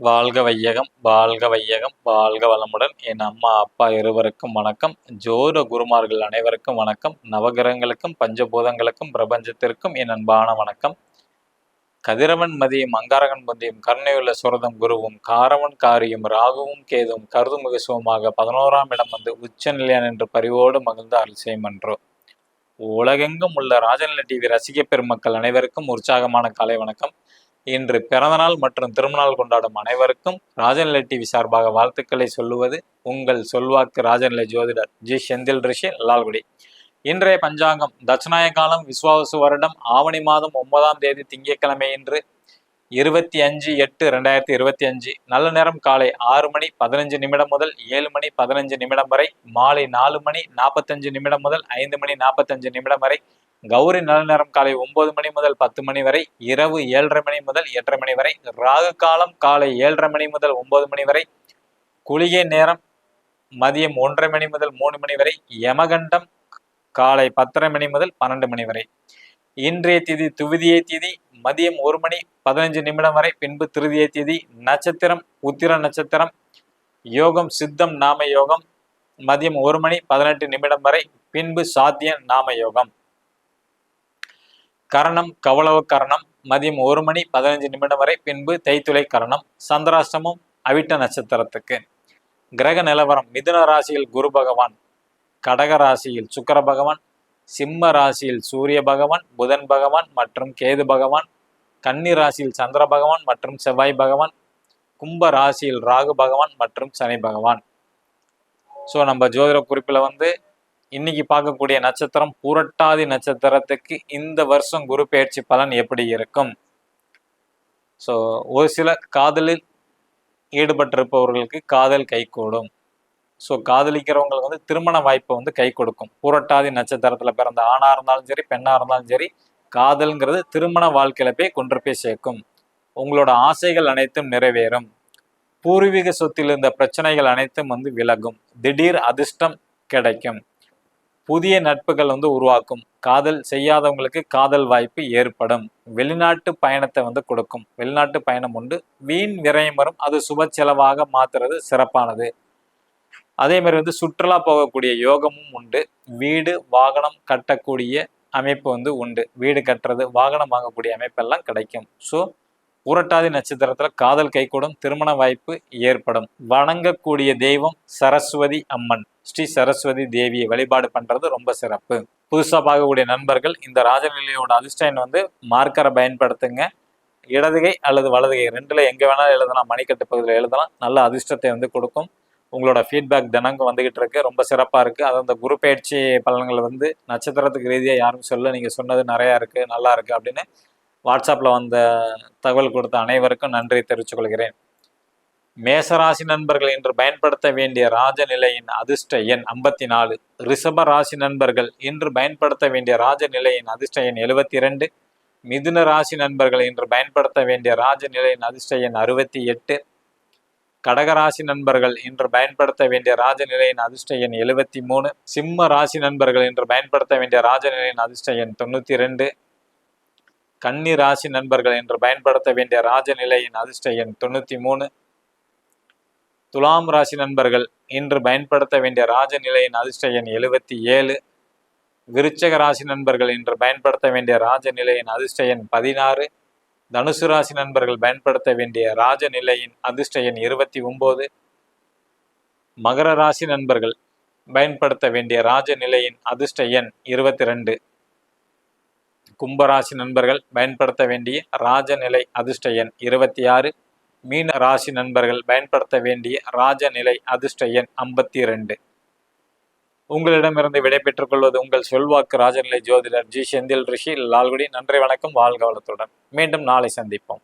வாழ்க வையகம் வாழ்க வையகம் வாழ்க வளமுடன். என் அம்மா அப்பா இருவருக்கும் வணக்கம். ஜோர குருமார்கள் அனைவருக்கும் வணக்கம். நவகிரகங்களுக்கும் பஞ்சபூதங்களுக்கும் பிரபஞ்சத்திற்கும் என் அன்பான வணக்கம். கதிரவன் மதியும் அங்காரகன் மதியும் கருணையுள்ள சுரதம் குருவும் காரவன் காரியும் ராகுவும் கேதுவும் கருதுமிகு சுகமாக பதினோராம் இடம் வந்து உச்சநிலையான் என்று பரிவோடு மகிழ்ந்த அருள் செய்யமன்றோ உலகெங்கும் உள்ள ராஜநிலை டிவி ரசிக பெருமக்கள் அனைவருக்கும் உற்சாகமான காலை வணக்கம். இன்று பிறந்தநாள் மற்றும் திருமணநாள் கொண்டாடும் அனைவருக்கும் ராஜநிலை டிவி சார்பாக வாழ்த்துக்களை சொல்லுவது உங்கள் சொல்வாக்கு ராஜநிலை ஜோதிடர் ஜி. செந்தில் ரிஷி லால்குடி. இன்றைய பஞ்சாங்கம் தட்சிணாய காலம் விஸ்வாவசு வருடம் ஆவணி மாதம் ஒன்பதாம் தேதி திங்கட்கிழமை இன்று இருபத்தி அஞ்சு எட்டு ரெண்டாயிரத்தி இருபத்தி அஞ்சு. நல்ல நேரம் காலை ஆறு மணி பதினஞ்சு நிமிடம் முதல் ஏழு மணி பதினஞ்சு நிமிடம் வரை மாலை நாலு மணி நாற்பத்தஞ்சு நிமிடம் முதல் ஐந்து மணி நாற்பத்தஞ்சு நிமிடம் வரை கௌரி நல்ல நேரம் காலை ஒன்பது மணி முதல் பத்து மணி வரை இரவு ஏழரை மணி முதல் எட்டரை மணி வரை ராகு காலம் காலை ஏழரை மணி முதல் ஒன்பது மணி வரை குளிகை நேரம் மதியம் ஒன்றரை மணி முதல் மூணு மணி வரை யமகண்டம் காலை பத்தரை மணி முதல் பன்னெண்டு மணி வரை. இன்றைய தேதி துவிதியை தேதி மதியம் ஒரு மணி பதினஞ்சு நிமிடம் வரை பின்பு திருதியை தேதி நட்சத்திரம் உத்திர நட்சத்திரம் யோகம் சித்தம் நாம யோகம் மதியம் ஒரு மணி பதினெட்டு நிமிடம் வரை பின்பு சாத்திய நாம யோகம். கரணம் கவளவ கரணம் மதியம் ஒரு மணி பதினஞ்சு நிமிடம் வரை பின்பு தைத்துளை கரணம் சந்திராஷ்டமம் அவிட்ட நட்சத்திரத்துக்கு. கிரக நிலவரம் மிதுன ராசியில் குரு பகவான் கடக ராசியில் சுக்கர பகவான் சிம்ம ராசியில் சூரிய பகவான் புதன் பகவான் மற்றும் கேது பகவான் கன்னி ராசியில் சந்திர பகவான் மற்றும் செவ்வாய் பகவான் கும்ப ராசியில் ராகு பகவான் மற்றும் சனி பகவான். ஸோ நம்ம ஜோதிட குறிப்பில் வந்து இன்னைக்கு பார்க்கக்கூடிய நட்சத்திரம் புரட்டாதி நட்சத்திரத்துக்கு இந்த வருஷம் குரு பயிற்சி பலன் எப்படி இருக்கும்? ஸோ ஒரு சில காதலில் ஈடுபட்டிருப்பவர்களுக்கு காதல் கைகூடும் ஸோ காதலிக்கிறவங்களுக்கு வந்து திருமண வாய்ப்பை வந்து கை கொடுக்கும். புரட்டாதி நட்சத்திரத்தில் பிறந்த ஆணாக இருந்தாலும் சரி பெண்ணாக இருந்தாலும் சரி காதல்ங்கிறது திருமண வாழ்க்கையில போய் கொண்டு போய் சேர்க்கும். உங்களோட ஆசைகள் அனைத்தும் நிறைவேறும். பூர்வீக சொத்தில் இருந்த பிரச்சனைகள் அனைத்தும் வந்து விலகும். திடீர் அதிர்ஷ்டம் கிடைக்கும். புதிய நட்புகள் வந்து உருவாக்கும். காதல் செய்யாதவங்களுக்கு காதல் வாய்ப்பு ஏற்படும். வெளிநாட்டு பயணத்தை வந்து கொடுக்கும். வெளிநாட்டு பயணம் உண்டு. வீண் விரயம் வரும். அது சுப செலவாக மாத்துறது சிறப்பானது. அதே மாதிரி வந்து சுற்றுலா போகக்கூடிய யோகமும் உண்டு. வீடு வாகனம் கட்டக்கூடிய அமைப்பு வந்து உண்டு. வீடு கட்டுறது வாகனம் வாங்கக்கூடிய அமைப்பெல்லாம் கிடைக்கும். ஸோ புரட்டாதி நட்சத்திரத்துல காதல் கைகூடும் திருமண வாய்ப்பு ஏற்படும். வணங்கக்கூடிய தெய்வம் சரஸ்வதி அம்மன். ஸ்ரீ சரஸ்வதி தேவியை வழிபாடு பண்றது ரொம்ப சிறப்பு. புதுசாக பார்க்கக்கூடிய நண்பர்கள் இந்த ராஜநிலையோட அதிர்ஷ்டன் வந்து மார்க்கரை பயன்படுத்துங்க. இடதுகை அல்லது வலதுகை ரெண்டுல எங்க வேணாலும் எழுதலாம் மணிக்கட்டு பகுதியில் எழுதலாம். நல்ல அதிர்ஷ்டத்தை வந்து கொடுக்கும். உங்களோட ஃபீட்பேக் தினங்கும் வந்துகிட்டு இருக்கு. ரொம்ப சிறப்பாக இருக்குது அது அந்த குரு பயிற்சி பலன்கள் வந்து நட்சத்திரத்துக்கு ரீதியாக யாரும் சொல்ல நீங்கள் சொன்னது நிறையா இருக்குது நல்லா இருக்குது அப்படின்னு வாட்ஸ்அப்பில் வந்த தகவல் கொடுத்த அனைவருக்கும் நன்றி தெரிவித்துக் கொள்கிறேன். மேசராசி நண்பர்கள் இன்று பயன்படுத்த வேண்டிய ராஜநிலையின் அதிர்ஷ்ட எண் ஐம்பத்தி நாலு ரிஷப ராசி நண்பர்கள் இன்று பயன்படுத்த வேண்டிய ராஜநிலையின் அதிர்ஷ்ட எண் எழுபத்தி இரண்டு மிதுன ராசி நண்பர்கள் இன்று பயன்படுத்த வேண்டிய ராஜநிலையின் அதிர்ஷ்ட எண் அறுபத்தி எட்டு கடகராசி நண்பர்கள் இன்று பயன்படுத்த வேண்டிய ராஜநிலையின் அதிர்ஷ்ட எண் எழுபத்தி மூணு சிம்ம ராசி நண்பர்கள் இன்று பயன்படுத்த வேண்டிய ராஜநிலையின் அதிர்ஷ்ட எண் தொண்ணூற்றி ரெண்டு கன்னி ராசி நண்பர்கள் என்று பயன்படுத்த வேண்டிய ராஜநிலையின் அதிர்ஷ்ட எண் தொண்ணூத்தி மூணு. துலாம் ராசி நண்பர்கள் இன்று பயன்படுத்த வேண்டிய ராஜநிலையின் அதிர்ஷ்ட எண் எழுபத்தி ஏழு. விருச்சக ராசி நண்பர்கள் இன்று பயன்படுத்த வேண்டிய ராஜநிலையின் அதிர்ஷ்ட எண் பதினாறு. தனுசு ராசி நண்பர்கள் பயன்படுத்த வேண்டிய ராஜநிலையின் அதிர்ஷ்ட எண் இருபத்தி ஒன்பது மகர ராசி நண்பர்கள் பயன்படுத்த வேண்டிய ராஜநிலையின் அதிர்ஷ்ட எண் இருபத்தி ரெண்டு. கும்பராசி நண்பர்கள் பயன்படுத்த வேண்டிய ராஜநிலை அதிர்ஷ்ட எண் இருபத்தி ஆறு மீன ராசி நண்பர்கள் பயன்படுத்த வேண்டிய ராஜநிலை அதிர்ஷ்ட எண் ஐம்பத்தி ரெண்டு உங்களிடமிருந்து விடைபெற்றுக் கொள்வது உங்கள் செல்வாக்கு ராஜநிலை ஜோதிடர் ஜி. செந்தில் ரிஷி. லால்குடி நன்றி வணக்கம் வாழ்க வளத்துடன். மீண்டும் நாளை சந்திப்போம்.